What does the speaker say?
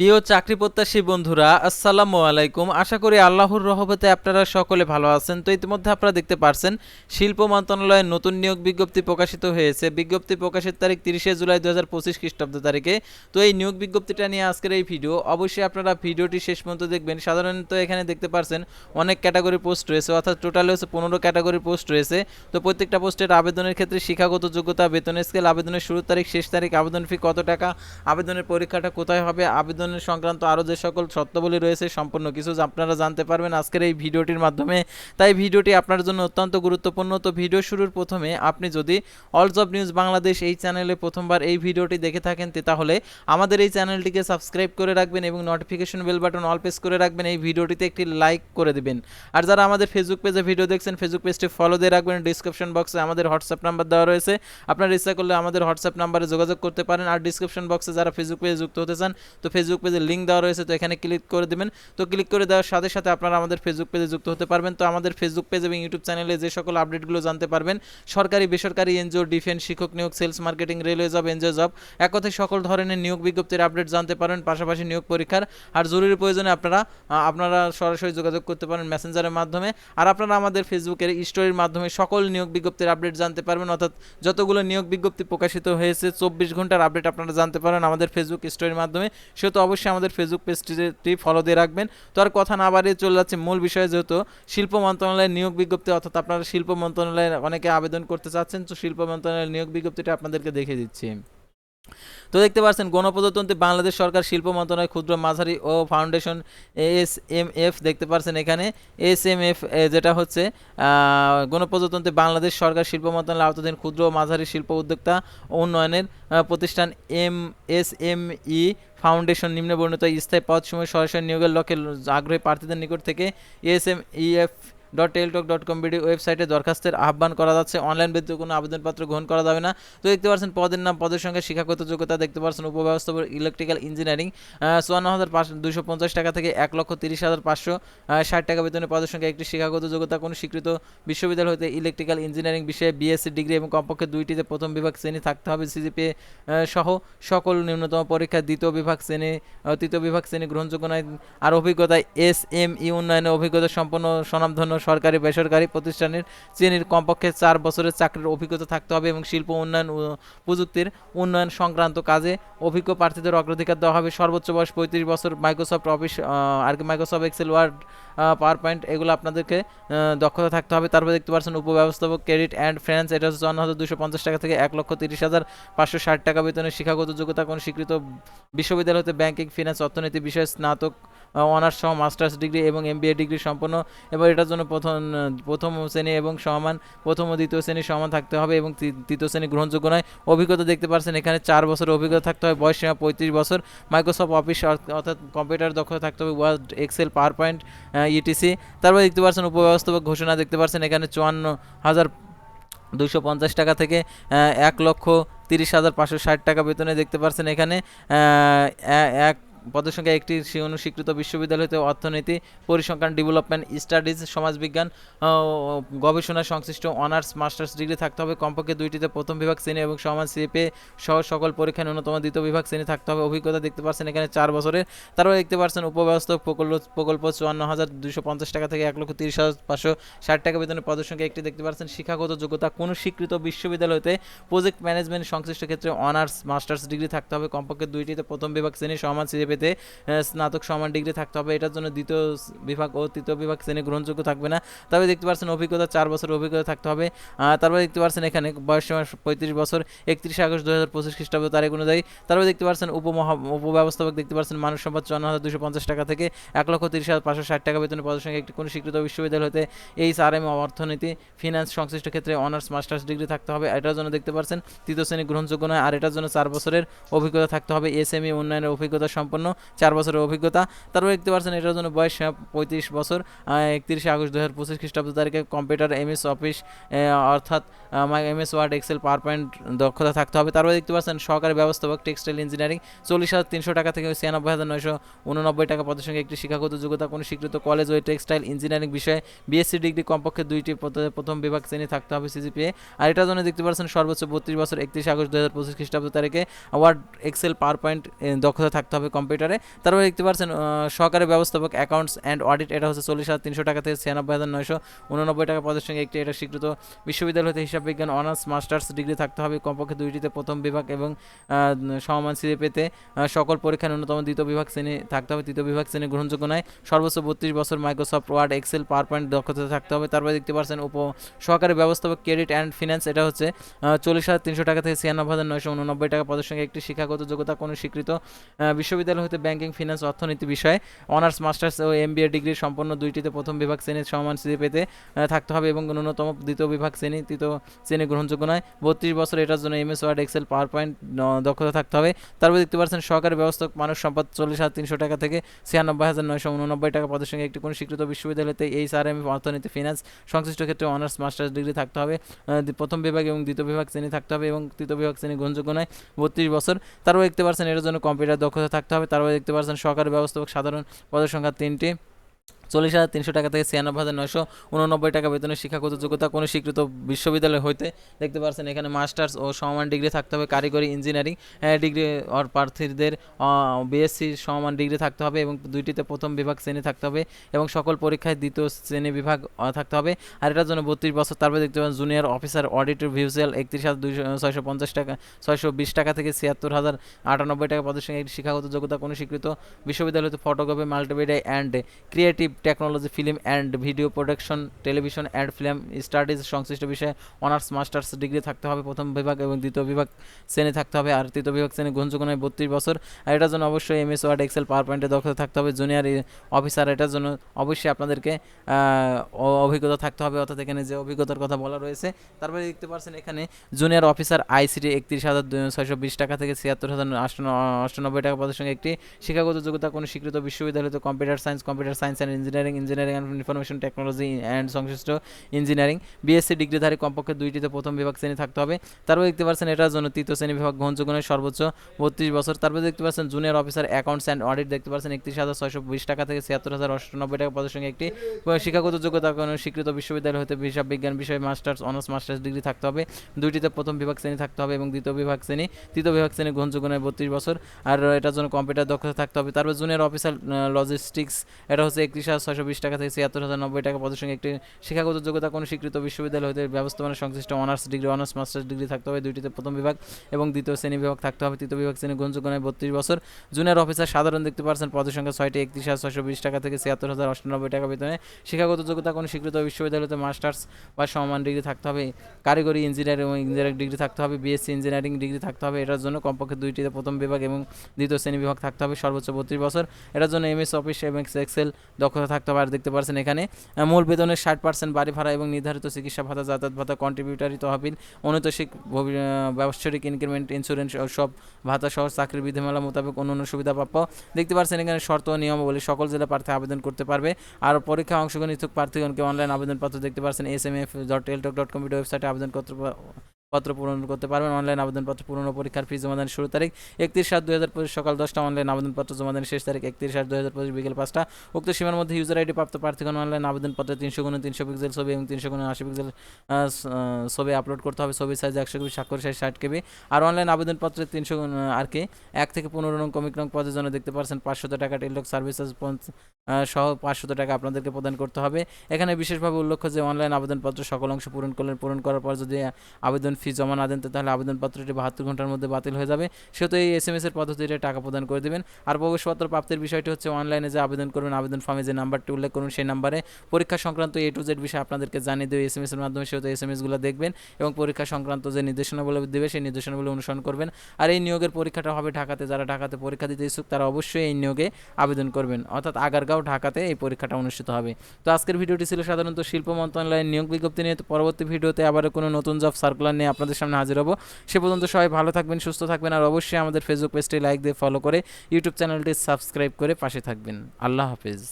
প্রিয় চাকরি প্রত্যাশী বন্ধুরা, আসসালামু আলাইকুম। আশা করি আল্লাহর রহমতে আপনারা সকলে ভালো আছেন। তো ইতিমধ্যে আপনারা দেখতে পারছেন, শিল্প মন্ত্রণালয়ের নতুন নিয়োগ বিজ্ঞপ্তি প্রকাশিত হয়েছে। বিজ্ঞপ্তি প্রকাশের তারিখ তিরিশে জুলাই দু হাজার পঁচিশ খ্রিস্টাব্দ তারিখে। তো এই নিয়োগ বিজ্ঞপ্তিটা নিয়ে আজকের এই ভিডিও, অবশ্যই আপনারা ভিডিওটি শেষ পর্যন্ত দেখবেন। সাধারণত এখানে দেখতে পারছেন, অনেক ক্যাটাগরি পোস্ট রয়েছে, অর্থাৎ টোটাল হচ্ছে পনেরো ক্যাটাগরি পোস্ট রয়েছে। তো প্রত্যেকটা পোস্টের আবেদনের ক্ষেত্রে শিক্ষাগত যোগ্যতা বেতন স্কেল, আবেদনের শুরুর তারিখ, শেষ তারিখ, আবেদন ফি কত টাকা, আবেদনের পরীক্ষাটা কোথায় হবে আবেদনের সংক্রান্ত আরও যে সকল শর্তাবলী রয়েছে সম্পূর্ণ কিছু আপনারা জানতে পারবেন আজকের এই ভিডিওটির মাধ্যমে। তাই ভিডিওটি আপনার জন্য অত্যন্ত গুরুত্বপূর্ণ। তো ভিডিও শুরুর প্রথমে আপনি যদি অল জব নিউজ বাংলাদেশ এই চ্যানেলে প্রথমবার এই ভিডিওটি দেখে থাকেন তাহলে আমাদের এই চ্যানেলটিকে সাবস্ক্রাইব করে রাখবেন এবং notification bell button all press করে রাখবেন। এই ভিডিওটিতে একটি লাইক করে দেবেন। আর যারা আমাদের ফেসবুক পেজে ভিডিও দেখছেন ফেসবুক পেজটি ফলো দিয়ে রাখবেন। ডিসক্রিপশন বক্সে আমাদের হোয়াটসঅ্যাপ নাম্বার দেওয়া রয়েছে। আপনার ইচ্ছা করলে আমাদের হোয়াটসঅ্যাপ নাম্বারে যোগাযোগ করতে পারেন। আর ডিসক্রিপশন বক্সে যারা ফেসবুক পেজে যুক্ত হতে চান, তো ফেসবুক পেজের লিঙ্ক দেওয়া রয়েছে, তো এখানে ক্লিক করে দেবেন। তো ক্লিক করে দেওয়ার সাথে সাথে আপনারা আমাদের ফেসবুক পেজে যুক্ত হতে পারবেন। তো আমাদের ফেসবুক পেজ এবং ইউটিউব চ্যানেলে যে সকল আপডেটগুলো জানতে পারবেন, সরকারি, বেসরকারি এনজিও ডিফেন্স শিক্ষক নিয়োগ sales marketing railway job NGO job এক কথায় সকল ধরনের নিয়োগ বিজ্ঞপ্তির আপডেট জানতে পারেন, পাশাপাশি নিয়োগ পরীক্ষার আর জরুরি প্রয়োজনে আপনারা আপনারা সরাসরি যোগাযোগ করতে পারেন মেসেঞ্জারের মাধ্যমে। আর আপনারা আমাদের ফেসবুকের স্টোরির মাধ্যমে সকল নিয়োগ বিজ্ঞপ্তির আপডেট জানতে পারবেন। অর্থাৎ যতগুলো নিয়োগ বিজ্ঞপ্তি প্রকাশিত হয়েছে, চব্বিশ ঘণ্টার আপডেট আপনারা জানতে পারেন আমাদের ফেসবুক স্টোরির মাধ্যমে। সেহেতু অবশ্যই আমাদের ফেসবুক পেজটি ফলো দিয়ে রাখবেন। তো আর কথা না বাড়িয়ে চলে যাচ্ছে, মূল বিষয়ে যেহেতু শিল্প মন্ত্রণালয়ের নিয়োগ বিজ্ঞপ্তি, অর্থাৎ আপনারা শিল্প মন্ত্রণালয়ে অনেকে আবেদন করতে চাচ্ছেন, তো শিল্প মন্ত্রণালয়ের নিয়োগ বিজ্ঞপ্তিটা আপনাদেরকে দেখে দিচ্ছি। তো দেখতে পাচ্ছেন, গণপ্রজাতন্ত্রী বাংলাদেশ সরকার শিল্প মন্ত্রণালয়, ক্ষুদ্র, মাঝারি ও ফাউন্ডেশন এস এম এফ দেখতে পাচ্ছেন এখানে। এস এম এফ যেটা হচ্ছে গণপ্রজাতন্ত্রী বাংলাদেশ সরকার শিল্প মন্ত্রণালয় আওতাধীন ক্ষুদ্র ও মাঝারি শিল্প উদ্যোক্তা উন্নয়নের প্রতিষ্ঠান M S M E foundation নিম্নবর্ণিত স্থায়ী পদ সময় সরাসরি নিয়োগের লক্ষ্যে আগ্রহী প্রার্থীদের নিকট থেকে S M E F dot Teletalk dot com BD ওয়েবসাইটে দরখাস্তের আহ্বান করা যাচ্ছে। অনলাইন ব্যতীত কোনো আবেদনপত্র গ্রহণ করা যাবে না। তো দেখতে পাচ্ছেন, পদের নাম, পদের সংখ্যা শিক্ষাগত যোগ্যতা দেখতে পাচ্ছেন উপব্যবস্থাপক ইলেকট্রিক্যাল ইঞ্জিনিয়ারিং চুয়ান্ন হাজার দুশো পঞ্চাশ টাকা থেকে এক লক্ষ তিরিশ হাজার পাঁচশো ষাট টাকা বেতনের পদের সংখ্যা একটি শিক্ষাগত যোগ্যতা, কোনো স্বীকৃত বিশ্ববিদ্যালয় হতে ইলেকট্রিক্যাল ইঞ্জিনিয়ারিং বিষয়ে বিএসসি ডিগ্রি এবং কমপক্ষে দুইটিতে প্রথম বিভাগ শ্রেণি থাকতে হবে। সিজিপিএ সহ সকল নিম্নতম পরীক্ষা দ্বিতীয় বিভাগ শ্রেণি তৃতীয় বিভাগ শ্রেণি গ্রহণযোগ্য নয়। আর অভিজ্ঞতা এস এম ই উন্নয়নে অভিজ্ঞতা সম্পন্ন, স্বনামধন্য সরকারি, বেসরকারি প্রতিষ্ঠানের শ্রেণির কমপক্ষে চার বছরের চাকরির অভিজ্ঞতা থাকতে হবে এবং শিল্প উন্নয়ন প্রযুক্তির উন্নয়ন সংক্রান্ত কাজে অভিজ্ঞ প্রার্থীদের অগ্রাধিকার দেওয়া হবে। সর্বোচ্চ বয়স পঁয়ত্রিশ বছর মাইক্রোসফট অফিস আর কি Microsoft Excel Word power point এগুলো আপনাদেরকে দক্ষতা থাকতে হবে। তারপরে দেখতে পাচ্ছেন উপব্যবস্থাপক ক্রেডিট অ্যান্ড ফিনান্স এটা হচ্ছে চুয়ান্ন হাজার দুশো পঞ্চাশ টাকা থেকে এক লক্ষ তিরিশ হাজার পাঁচশো ষাট টাকা বেতনের শিক্ষাগত যোগ্যতা। কোনো স্বীকৃত বিশ্ববিদ্যালয় হতে ব্যাংকিং ফিনান্স অর্থনীতি বিষয়ে স্নাতক অনার্স সহ মাস্টার্স ডিগ্রি এবং এমবিএ ডিগ্রি সম্পন্ন এবং এটার জন্য প্রথম প্রথম শ্রেণি এবং সমান, প্রথম ও দ্বিতীয় শ্রেণি সমান থাকতে হবে এবং তৃতীয় শ্রেণি গ্রহণযোগ্য নয়। অভিজ্ঞতা দেখতে পাচ্ছেন এখানে চার বছর অভিজ্ঞতা থাকতে হবে, বয়স সীমা পঁয়ত্রিশ বছর। মাইক্রোসফট অফিস অর্থাৎ কম্পিউটার দক্ষতা থাকতে হবে Word Excel power point E T C তারপর দেখতে পাচ্ছেন উপব্যবস্থাপক ঘোষণা দেখতে পাচ্ছেন এখানে চুয়ান্ন হাজার দুশো পঞ্চাশ টাকা থেকে এক লক্ষ তিরিশ হাজার পাঁচশো ষাট টাকা বেতনে দেখতে পাচ্ছেন এখানে এক পদের সংখ্যা একটি সে অনুস্বীকৃত বিশ্ববিদ্যালয় হতে অর্থনীতি, পরিসংখ্যান, ডেভেলপমেন্ট, স্টাডিজ, সমাজবিজ্ঞান গবেষণা, সংশ্লিষ্ট অনার্স, মাস্টার্স ডিগ্রি থাকতে হবে। কমপক্ষে দুইটিতে প্রথম বিভাগ শ্রেণি এবং সমাজ সিপে সহ সকল পরীক্ষায় ন্যূনতম দ্বিতীয় বিভাগ শ্রেণি থাকতে হবে। অভিজ্ঞতা দেখতে পাচ্ছেন এখানে চার বছরের। তারপরে দেখতে পাচ্ছেন উপব্যবস্থাপক প্রকল্প প্রকল্প চুয়ান্ন হাজার দুশো পঞ্চাশ টাকা থেকে এক লক্ষ তিরিশ হাজার পাঁচশো ষাট টাকা বেতনের পদের সংখ্যা একটি দেখতে পাচ্ছেন। শিক্ষাগত যোগ্যতা কোনো স্বীকৃত বিশ্ববিদ্যালয়তে প্রজেক্ট ম্যানেজমেন্ট, সংশ্লিষ্ট ক্ষেত্রে অনার্স, মাস্টার্স ডিগ্রি থাকতে হবে। কমপক্ষে দুইটিতে প্রথম বিভাগ শ্রেণি সমান সিজে পেতে স্নাতক সমান ডিগ্রি থাকতে হবে, এটার জন্য দ্বিতীয় বিভাগ ও তৃতীয় বিভাগ শ্রেণি গ্রহণযোগ্য থাকবে না। তবে দেখতে পাচ্ছেন অভিজ্ঞতা, চার বছর অভিজ্ঞতা থাকতে হবে। তারপরে দেখতে পাচ্ছেন এখানে বয়স পঁয়ত্রিশ বছর, একত্রিশে আগস্ট দু হাজার পঁচিশ খ্রিস্টাব্দ তারিখ অনুযায়ী। তারপরে দেখতে পাচ্ছেন উপমহা, উপব্যবস্থাপক দেখতে পাচ্ছেন মানব সম্পদ চুয়ান্ন হাজার দুশো পঞ্চাশ টাকা থেকে এক লক্ষ তিরিশ হাজার পাঁচশো ষাট টাকা বেতনের পদের সঙ্গে একটি কোনো স্বীকৃত বিশ্ববিদ্যালয় হতে এইচ আর এম অর্থনীতি, ফিনান্স সংশ্লিষ্ট ক্ষেত্রে অনার্স, মাস্টার্স ডিগ্রি থাকতে হবে। এটার জন্য দেখতে পাচ্ছেন তৃতীয় শ্রেণি গ্রহণযোগ্য নয়, আর এটার জন্য চার বছরের অভিজ্ঞতা থাকতে হবে। এস এম উন্নয়নের অভিজ্ঞতা সম্পন্ন চার বছরের অভিজ্ঞতা। তারপরে দেখতে পাচ্ছেন এটার জন্য বয়স পঁয়ত্রিশ বছর। একত্রিশে আগস্ট দু হাজার পঁচিশ খ্রিস্টাব্দ তারিখে কম্পিউটার এমএস অফিস অর্থাৎ MS Word, Excel power point দক্ষতা থাকতে হবে। তারপরে দেখতে পাচ্ছেন সহকারী ব্যবস্থাপক, টেক্সটাইল ইঞ্জিনিয়ারিং, চল্লিশ হাজার তিনশো টাকা থেকে ছিয়ানব্বই হাজার নয়শো উননব্বই টাকা পদের সঙ্গে একটি শিক্ষাগত যোগ্যতা কোনো স্বীকৃত কলেজ ওই টেক্সটাইল ইঞ্জিনিয়ারিং বিষয়ে বিএসসি ডিগ্রি, কমপক্ষে দুইটি প্রথম বিভাগ শ্রেণি থাকতে হবে সিজিপিএ আর এটার জন্য দেখতে পাচ্ছেন সর্বোচ্চ বত্রিশ বছর, একত্রিশ আগস্ট দু হাজার পঁচিশ খ্রিস্টাব্দ তারিখে ওয়ার্ড, এক্সেল পাওয়ার পয়েন্ট দক্ষতা থাকতে হবে কম্পিউটার কম্পিউটারে। তারপরে দেখতে পাচ্ছেন সহকারী ব্যবস্থাপক অ্যাকাউন্টস অ্যান্ড অডিট এটা হচ্ছে চল্লিশ হাজার তিনশো টাকা থেকে ছিয়ানব্বই হাজার নয়শো উননব্বই টাকা পদের সঙ্গে একটি এটা স্বীকৃত বিশ্ববিদ্যালয় হতে হিসাব বিজ্ঞান অনার্স মাস্টার্স ডিগ্রি থাকতে হবে। কমপক্ষে দুইটিতে প্রথম বিভাগ এবং সমমান সিএ পেতে সকল পরীক্ষায় ন্যূনতম দ্বিতীয় বিভাগ শ্রেণি থাকতে হবে। তৃতীয় বিভাগ শ্রেণি গ্রহণযোগ্য নয়। সর্বোচ্চ বত্রিশ বছর Microsoft Word Excel power point দক্ষতা থাকতে হবে। তারপরে দেখতে পাচ্ছেন উপ সহকারী ব্যবস্থাপক ক্রেডিট অ্যান্ড ফিনান্স এটা হচ্ছে চল্লিশ হাজার তিনশো টাকা থেকে ছিয়ানব্বই হাজার নয়শো উননব্বই টাকা পদের সঙ্গে একটি শিক্ষাগত যোগ্যতা কোনো স্বীকৃত আহ, বিশ্ববিদ্যালয় হতে ব্যাংকিং ফিনান্স অর্থনীতি বিষয়ে অনার্স মাস্টার্স ও এম ডিগ্রি সম্পন্ন দুইটিতে প্রথম বিভাগ শ্রেণির সমান সিএ পেতে থাকতে হবে এবং ন্যূনতম দ্বিতীয় বিভাগ শ্রেণি, তৃতীয় শ্রেণি গ্রহণযোগ্য নয়। বত্রিশ বছর এটার জন্য MS Word Excel power point দক্ষতা থাকতে হবে। তারপরে দেখতে পাচ্ছেন সহকারী ব্যবস্থাপক মানব সম্পদ চল্লিশ হাজার তিনশো টাকা থেকে ছিয়ানব্বই হাজার নয়শো উননব্বই টাকা পদের সঙ্গে একটি কোনো স্বীকৃত বিশ্ববিদ্যালয়তে এইচ আর এম অর্থনীতি ফিনান্স সংশ্লিষ্ট ক্ষেত্রে অনার্স মাস্টার্স ডিগ্রি থাকতে হবে। প্রথম বিভাগ এবং দ্বিতীয় বিভাগ শ্রেণি থাকতে হবে এবং তৃতীয় বিভাগ শ্রেণি গ্রহণযোগ্য নয়। বত্রিশ বছর। তারপরে দেখতে পাচ্ছেন এটার জন্য কম্পিউটার দক্ষতা থাকতে হবে। তারপরে দেখতে পাচ্ছেন সহকারী ব্যবস্থাপক সাধারণ পদের সংখ্যা তিনটি। চল্লিশ হাজার তিনশো টাকা থেকে ছিয়ানব্বই হাজার নয়শো উননব্বই টাকা বেতনের শিক্ষাগত যোগ্যতা কোনো স্বীকৃত বিশ্ববিদ্যালয় হইতে দেখতে পাচ্ছেন এখানে মাস্টার্স ও সমান ডিগ্রি থাকতে হবে, কারিগরি, ইঞ্জিনিয়ারিং ডিগ্রি অর প্রার্থীদের বিএসসি সমান ডিগ্রি থাকতে হবে এবং দুইটিতে প্রথম বিভাগ শ্রেণি থাকতে হবে এবং সকল পরীক্ষায় দ্বিতীয় শ্রেণি বিভাগ থাকতে হবে। আর এটার জন্য বত্রিশ বছর, তারপরে দেখতে পাবেন জুনিয়র অফিসার অডিটর ভিউজুয়াল একত্রিশ হাজার দুইশো, ছয়শো পঞ্চাশ টাকা, ছয়শো বিশ টাকা থেকে ছিয়াত্তর হাজার আটানব্বই টাকা সঙ্গে শিক্ষাগত যোগ্যতা কোনো স্বীকৃত বিশ্ববিদ্যালয় হতে photography multimedia and creative technology film and video production television and film studies সংশ্লিষ্ট বিষয়ে অনার্স মাস্টার্স ডিগ্রি থাকতে হবে প্রথম বিভাগ এবং দ্বিতীয় বিভাগ শ্রেণি থাকতে হবে আর তৃতীয় বিভাগ শ্রেণি গ্রহণযোগ্য নয়, বত্রিশ বছর। আর এটার জন্য অবশ্যই এমএস ওয়ার্ড এক্সেল পাওয়ার পয়েন্টে দক্ষতা থাকতে হবে। জুনিয়র অফিসার এটার জন্য অবশ্যই আপনাদেরকে অভিজ্ঞতা থাকতে হবে। অর্থাৎ এখানে যে অভিজ্ঞতার কথা বলা রয়েছে তারপরে দেখতে পাচ্ছেন এখানে জুনিয়র অফিসার আইসিটি একত্রিশ হাজার ছয়শো বিশ টাকা থেকে ছিয়াত্তর হাজার অষ্টানব্বই টাকা পদের সঙ্গে একটি শিক্ষাগত যোগ্যতা, কোনো স্বীকৃত বিশ্ববিদ্যালয় তো computer science computer science and engineering engineering and information technology and সংশ্লিষ্ট ইঞ্জিনিয়ারিং বিএসসি ডিগ্রিধারী কমপক্ষে দুইটিতে প্রথম বিভাগ শ্রেণি থাকতে হবে। তারপরে দেখতে পাচ্ছেন এটার জন্য তৃতীয় শ্রেণি বিভাগ গ্রহণযোগ্য সর্বোচ্চ বত্রিশ বছর। তারপরে দেখতে পাচ্ছেন junior officer accounts and audit দেখতে পাচ্ছেন একত্রিশ হাজার ছয়শো বিশ টাকা থেকে ছিয়াত্তর হাজার অষ্টানব্বই টাকা পদের সঙ্গে একটি শিক্ষাগত যোগ্যতা স্বীকৃত বিশ্ববিদ্যালয় হতে হিসাব বিজ্ঞান বিষয়ে মাস্টার্স, অনার্স, মাস্টার্স ডিগ্রি থাকতে হবে। দুইটিতে প্রথম বিভাগ শ্রেণি থাকতে হবে এবং দ্বিতীয় বিভাগ শ্রেণি, তৃতীয় বিভাগ শ্রেণি গ্রহণযোগ্য নয়, বত্রিশ বছর। আর এটার জন্য কম্পিউটার দক্ষতা থাকতে হবে। তারপর জুনিয়র অফিসার লজিস্টিক্স এটা হচ্ছে একত্রিশ হাজার ছয়শো বিশ টাকা থেকে ছিয়াত্তর হাজার নব্বই টাকা পদের সঙ্গে একটি শিক্ষাগত যোগ্যতা কোনো স্বীকৃত বিশ্ববিদ্যালয় হতে ব্যবস্থাপনা সংশ্লিষ্ট honours degree, honours, masters degree থাকতে হবে। দুইটিতে প্রথম বিভাগ এবং দ্বিতীয় শ্রেণি বিভাগ থাকতে হবে। তৃতীয় বিভাগ শ্রেণি গ্রহণযোগ্য নয় বত্রিশ বছর। জুনিয়র অফিসার সাধারণ দেখতে পারছেন। পদের সংখ্যা ছয়টি, একত্রিশ হাজার ছয়শো বিশ টাকা থেকে ছিয়াত্তর হাজার অষ্টানব্বই টাকা বেতনে। শিক্ষাগত যোগ্যতা কোনো স্বীকৃত বিশ্ববিদ্যালয়তে মাস্টার্স বা সমান ডিগ্রি থাকতে হবে। কারিগরি, ইঞ্জিনিয়ারিং এবং ইঞ্জিনিয়ারিং ডিগ্রি থাকতে হবে। বিএসসি, ইঞ্জিনিয়ারিং ডিগ্রি থাকতে হবে। এটার জন্য কমপক্ষে দুইটিতে প্রথম বিভাগ এবং দ্বিতীয় শ্রেণি বিভাগ থাকতে হবে। সর্বোচ্চ বত্রিশ বছর। এটার জন্য এমএস, অফিস এবং এক্সেল দক্ষতা থাকতে আর দেখতে পাচ্ছেন এখানে মূল বেতনের ষাট পার্সেন্ট বাড়ি ভাড়া এবং নির্ধারিত চিকিৎসা ভাতা, যাতায়াত ভাতা কন্ট্রিবিউটারি তহবিল অনুতোষিক ব্যবসায়িক ইনক্রিমেন্ট ইন্স্যুরেন্স সব ভাতা সহ চাকরির বিধিমালা মোতাবেক অন্যান্য সুবিধা প্রাপ্য দেখতে পাচ্ছেন এখানে শর্ত ও নিয়মাবলী, সকল জেলা প্রার্থী আবেদন করতে পারবে। আর পরীক্ষা অংশগ্রহণ ইচ্ছুক প্রার্থীগণকে অনলাইন আবেদনপত্র দেখতে পাচ্ছেন S M F dot Teletalk dot com ওয়েবসাইটে আবেদন করতে পত্র পূরণ করতে পারবেন। অনলাইন আবেদনপত্র পূরণ পরীক্ষার ফি জমাদানের শুরু তারিখ একত্রিশ সাত দুই হাজার পঁচিশ সকাল দশটা। অনলাইন আবেদনপত্র জমাদানের শেষ তারিখ একত্রিশ সাত দুই হাজার পঁচিশ বিকেল পাঁচটা। উক্ত সীমার মধ্যে ইউজার আইডি প্রাপ্ত প্রার্থীগণ অনলাইন আবেদনপত্রে তিনশো গুণ তিনশো পিক্সেল ছবি এবং তিনশো গুণ আশি পিক্সেল ছবি আপলোড করতে হবে। ছবি সাইজ একশো কেবি, স্বাক্ষর সাইজ ষাট কেবি। আর অনলাইন আবেদনপত্রে তিনশো আর কি, এক থেকে পনেরো নং কমিক নং পদের জন্য দেখতে পাচ্ছেন পাঁচশত টাকা টেলটক সার্ভিসেস সহ পাঁচশত টাকা আপনাদেরকে প্রদান করতে হবে। এখানে বিশেষভাবে উল্লেখ্য যে অনলাইন আবেদনপত্র সকল অংশ পূরণ করলেন, পূরণ করার পর যদি আবেদন ফি জমা না দেন তাহলে আবেদনপত্রটি বাহাত্তর ঘণ্টার মধ্যে বাতিল হয়ে যাবে। সেহেতু এই এস এম এস এর পদ্ধতিতে টাকা প্রদান করে দেবেন। আর প্রবেশপত্র প্রাপ্তির বিষয়টি হচ্ছে অনলাইনে যে আবেদন করবেন, আবেদন ফর্মে যে নাম্বারটি উল্লেখ করুন, সেই নাম্বারে পরীক্ষা সংক্রান্ত এ টু জেড বিষয়ে আপনাদেরকে জানিয়ে দেবে এস এম এস এর মাধ্যমে সেহেতু এস এম এসগুলো দেখবেন এবং পরীক্ষা সংক্রান্ত যে নির্দেশনাগুলো দেবে, সেই নির্দেশনাগুলো অনুসরণ করবেন। আর এই নিয়োগের পরীক্ষাটা হবে ঢাকাতে, যারা ঢাকাতে পরীক্ষা দিতে ইচ্ছুক, তারা অবশ্যই এই নিয়োগে আবেদন করবেন। অর্থাৎ আগারগাঁও ঢাকাতে এই পরীক্ষাটা অনুষ্ঠিত হবে। তো আজকের ভিডিওটি ছিল সাধারণত শিল্প মন্ত্রণালয়ের নিয়োগ বিজ্ঞপ্তি নিয়ে। পরবর্তী ভিডিওতে আবার কোনো নতুন জব সার্কুলার নিয়ে আপনাদের সামনে হাজির হব। সে পর্যন্ত সবাই ভালো থাকবেন, সুস্থ থাকবেন, আর অবশ্যই আমাদের ফেসবুক পেজটি লাইক দিয়ে ফলো করে ইউটিউব চ্যানেলটি সাবস্ক্রাইব করে পাশে থাকবেন। আল্লাহ হাফেজ।